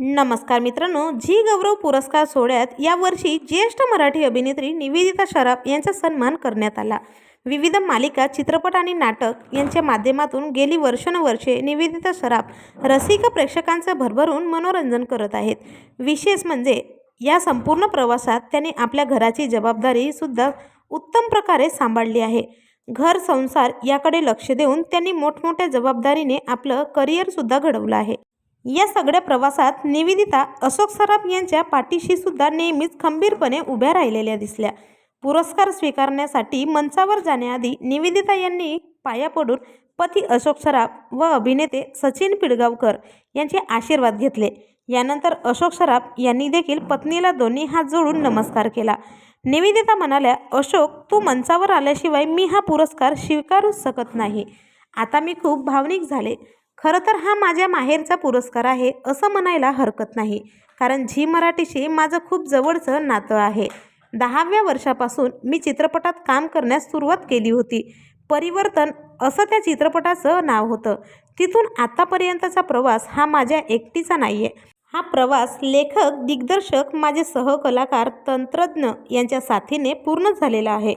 नमस्कार मित्रांनो झी गौरव पुरस्कार सोहळ्यात यावर्षी ज्येष्ठ मराठी अभिनेत्री निवेदिता शराफ यांचा सन्मान करण्यात आला. विविध मालिका चित्रपट आणि नाटक यांच्या माध्यमातून गेली वर्षानुवर्षे निवेदिता शराफ रसिक प्रेक्षकांचं भरभरून मनोरंजन करत आहेत. विशेष म्हणजे या संपूर्ण प्रवासात त्यांनी आपल्या घराची जबाबदारीसुद्धा उत्तम प्रकारे सांभाळली आहे. घर संसार याकडे लक्ष देऊन त्यांनी मोठमोठ्या जबाबदारीने आपलं करिअरसुद्धा घडवलं आहे. या सगळ्या प्रवासात निवेदिता अशोक सराफ यांच्या पाठीशी सुद्धा नेहमीच खंबीरपणे उभ्या राहिलेल्या दिसल्या. पुरस्कार स्वीकारण्यासाठी मंचावर जाण्याआधी निवेदिता यांनी पाया पडून पती अशोक सराफ व अभिनेते सचिन पिळगावकर यांचे आशीर्वाद घेतले. यानंतर अशोक सराफ यांनी देखील पत्नीला दोन्ही हात जोडून नमस्कार केला. निवेदिता म्हणाल्या अशोक तू मंचावर आल्याशिवाय मी हा पुरस्कार स्वीकारूच शकत नाही. आता मी खूप भावनिक झाले. खरं तर हा माझ्या माहेरचा पुरस्कार आहे असं म्हणायला हरकत नाही. कारण झी मराठीशी माझं खूप जवळचं नातं आहे. दहाव्या वर्षापासून मी चित्रपटात काम करण्यास सुरुवात केली होती. परिवर्तन असं त्या चित्रपटाचं नाव होतं. तिथून आत्तापर्यंतचा प्रवास हा माझ्या एकटीचा नाही आहे हा प्रवास लेखक दिग्दर्शक माझे सहकलाकार तंत्रज्ञ यांच्या साथीने पूर्ण झालेला आहे.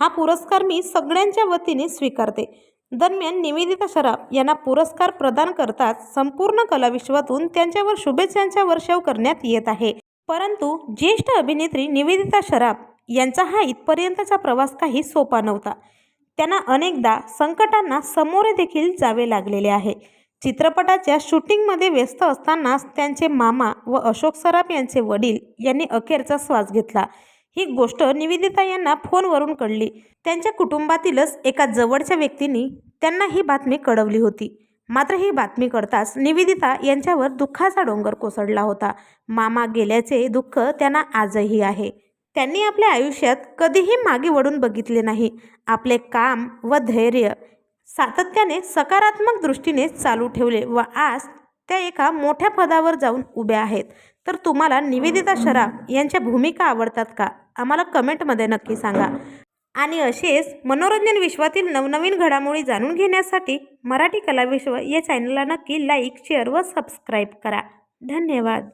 हा पुरस्कार मी सगळ्यांच्या वतीने स्वीकारते. दरम्यान निवेदिता सराफ यांना पुरस्कार प्रदान करताच संपूर्ण कलाविश्वातून त्यांच्यावर शुभेच्छांचा वर्षाव करण्यात येत आहे. परंतु ज्येष्ठ अभिनेत्री निवेदिता सराफ यांचा हा इथपर्यंतचा प्रवास काही सोपा नव्हता. त्यांना अनेकदा संकटांना सामोरे देखील जावे लागलेले आहे. चित्रपटाच्या शूटिंगमध्ये व्यस्त असतानाच त्यांचे मामा व अशोक सराफ यांचे वडील यांनी अखेरचा श्वास घेतला. ही गोष्ट निवेदिता यांना फोनवरून कळली. त्यांच्या कुटुंबातीलच एका जवळच्या व्यक्तींनी त्यांना ही बातमी कळवली होती. मात्र ही बातमी कळताच निवेदिता यांच्यावर दुःखाचा डोंगर कोसळला होता. मामा गेल्याचे दुःख त्यांना आजही आहे. त्यांनी आपल्या आयुष्यात कधीही मागे वळून बघितले नाही. आपले काम व धैर्य सातत्याने सकारात्मक दृष्टीने चालू ठेवले व आज त्या एका मोठ्या पदावर जाऊन उभ्या आहेत. तर तुम्हाला निवेदिता शराफ यांच्या भूमिका आवडतात का? आम्हाला कमेंटमध्ये नक्की सांगा. आणि असेच मनोरंजन विश्वातील नवनवीन घडामोडी जाणून घेण्यासाठी मराठी कला विश्व या चॅनलला नक्की लाईक शेअर व सबस्क्राईब करा. धन्यवाद.